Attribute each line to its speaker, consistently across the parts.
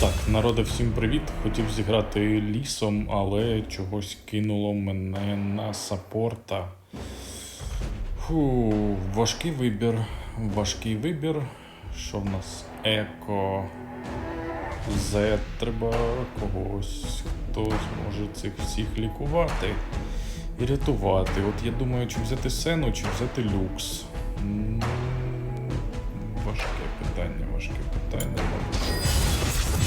Speaker 1: Так, народи, всім привіт. Хотів зіграти лісом, але чогось кинуло мене на саппорта. Фу, важкий вибір. Важкий вибір. Що в нас? Еко. З треба когось, хто зможе цих всіх лікувати і рятувати. От я думаю, чи взяти сену, чи взяти люкс. Важке питання, важке питання,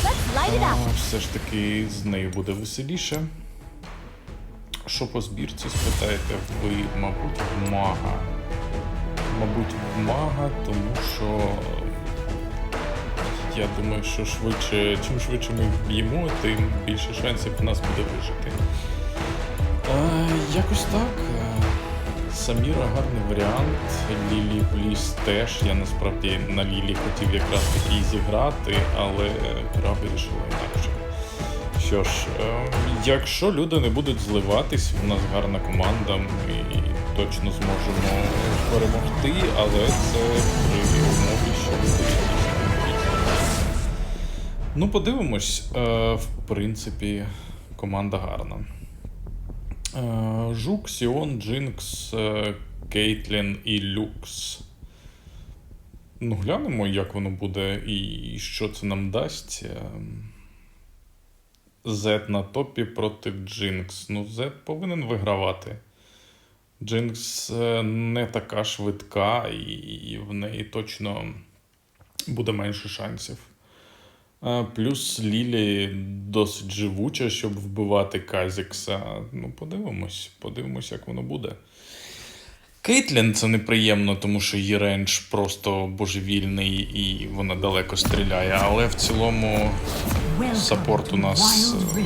Speaker 1: А, все ж таки з нею буде веселіше. Що по збірці спитаєте, ви, мабуть, в мага. Мабуть, в мага, тому що я думаю, що швидше, чим швидше ми вб'ємо, тим більше шансів у нас буде вижити. Е, якось так. Е, Саміра гарний варіант. Лілі Бліс теж. Я насправді на Лілі хотів якраз таки зіграти, але гра вирішила інакше. Що ж, е, якщо люди не будуть зливатись, у нас гарна команда, ми точно зможемо перемогти, але це при умові, що люди Ну, подивимось. Е, в принципі, команда гарна. Е, Жук, Сіон, Джинкс, е, Кейтлін і Люкс. Ну, глянемо, як воно буде і що це нам дасть. Е, Зет на топі проти Джинкс. Ну, Зет повинен вигравати. Джинкс не така швидка, і в неї точно буде менше шансів. Плюс Лілі досить живуча, щоб вбивати Казікса. Ну, подивимось, подивимось, як воно буде. Кейтлін це неприємно, тому що її рейндж просто божевільний і вона далеко стріляє. Але в цілому саппорт у нас е,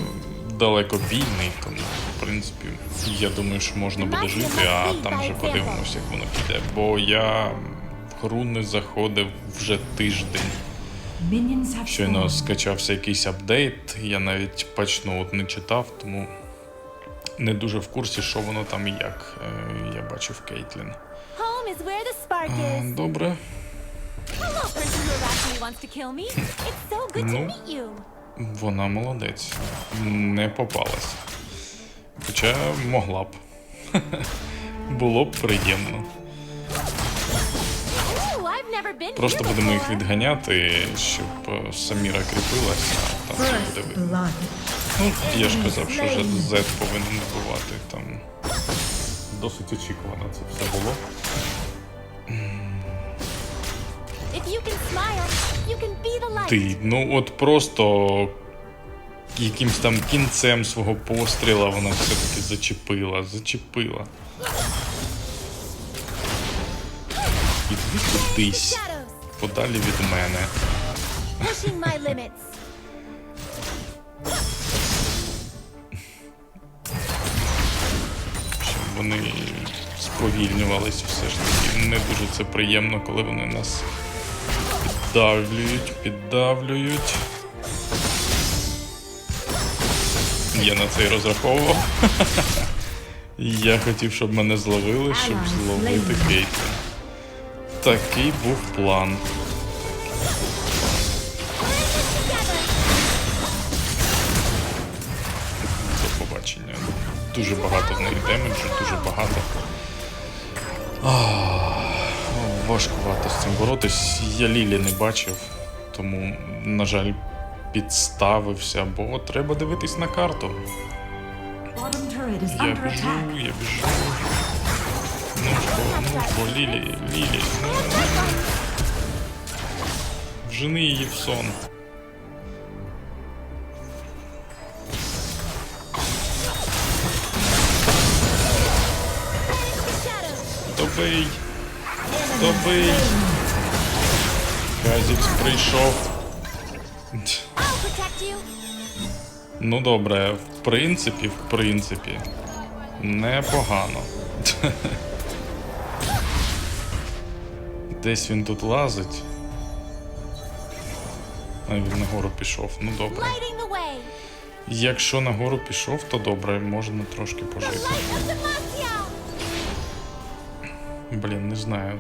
Speaker 1: далекобійний, тому в принципі я думаю, що можна буде жити, а там вже подивимось, як воно піде. Бо я в гру не заходив вже тиждень. Щойно скачався якийсь апдейт, я навіть пачну от не читав, тому не дуже в курсі, що воно там і як. Е, Я бачив Кейтлін. Добре. Ну. Вона молодець. Не попалась. Хоча могла б. Було б приємно. Просто будемо їх відганяти, щоб е, Саміра кріпилася, а там все буде видно. Ну, я ж казав, що вже Z повинен вбивати там. Досить очікувано це все було. Ти, ну от просто якимсь там кінцем свого постріла вона все-таки зачепила, зачепила. Іди кудись, подалі від мене. Щоб вони сповільнювались все ж таки. Не дуже це приємно, коли вони нас піддавлюють, піддавлюють. Я на це і розраховував. Я хотів, щоб мене зловили, щоб зловити Кейтлін. Такий був план. До побачення. Дуже багато в неї демеджу, дуже багато. Ах, Важкувато з цим боротись. Я Лілі не бачив, тому, на жаль, підставився, бо треба дивитись на карту. Я біжу, я біжу. Бо, Лілі, Лілі. Вжени її в сон. Добий! Добий! Казікс прийшов. Ну добре, в принципі, в принципі, непогано. Десь він тут лазить. А він нагору пішов. Ну добре. Якщо нагору пішов, то добре, можна трошки пожити. Блін, не знаю.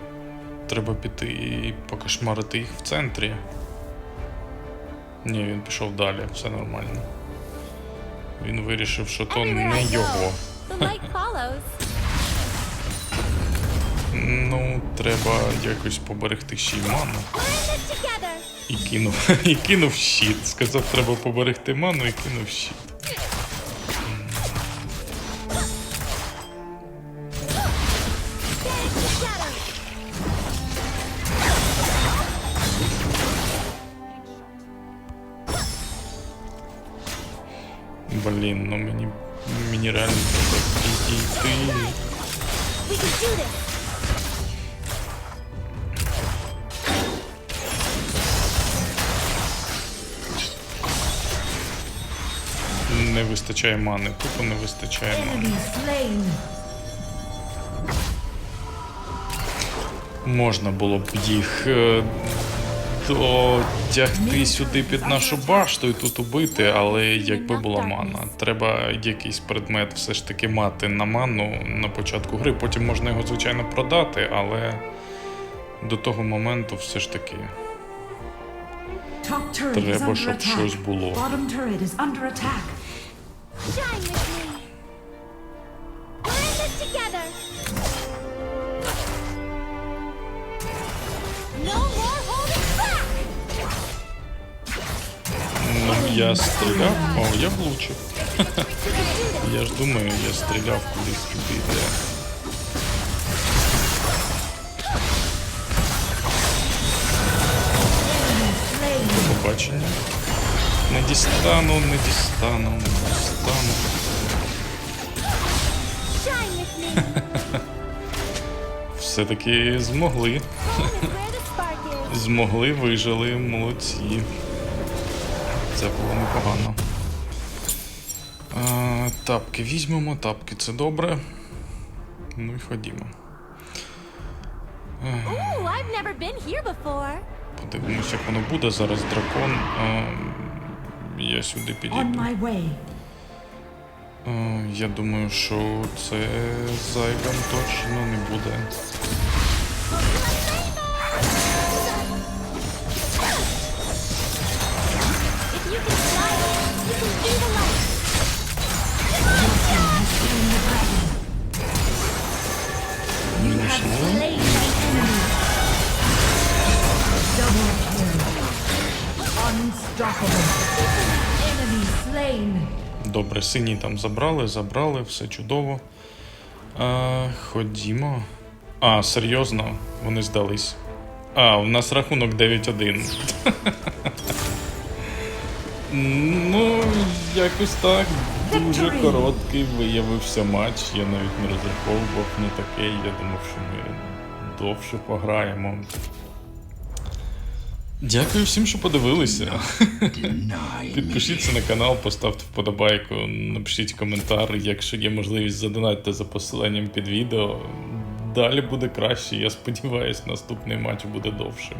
Speaker 1: Треба піти і покошмарити їх в центрі. Ні, він пішов далі, все нормально. Він вирішив, що то не його. Ну, треба якось поберегти ще й ману. І кинув, і кинув щит. Сказав, треба поберегти ману і кинув щит. Блін, ну мені, мені реально треба підійти. Не вистачає мани, тупо не вистачає мани. Можна було б їх е, дотягти сюди під нашу башту і тут убити, але якби була мана. Треба якийсь предмет все ж таки мати на ману на початку гри. Потім можна його, звичайно, продати, але до того моменту все ж таки. Треба,
Speaker 2: under
Speaker 1: щоб
Speaker 2: attack.
Speaker 1: щось було. Ну, я стріляв, о, я влучив. Я ж думаю, я стріляв кудись туди, де. Побачення. Не дістану, не дістану, не дістану. Все-таки змогли. Змогли, вижили, молодці. Це було непогано. А, тапки візьмемо, тапки це добре. Ну і ходімо.
Speaker 3: Before.
Speaker 1: Подивимось, як воно буде. Зараз дракон. А, я сюди
Speaker 2: On
Speaker 1: підійду.
Speaker 2: my way.
Speaker 1: А, я думаю, що це зайвим точно не буде.
Speaker 3: If you can fly, you can be the light.
Speaker 1: Мінус нуль.
Speaker 2: Slain my enemy. Double kill. Unstoppable.
Speaker 1: Добре, сині там забрали, забрали, все чудово. А, ходімо. А, серйозно, вони здались. А, у нас рахунок 9-1. ну, якось так. Дуже короткий виявився матч. Я навіть не розраховував на таке. Я думав, що ми довше пограємо. Дякую всім, що подивилися. Підпишіться на канал, поставте вподобайку, напишіть коментар. Якщо є можливість, задонатьте за посиланням під відео. Далі буде краще. Я сподіваюся, наступний матч буде довшим.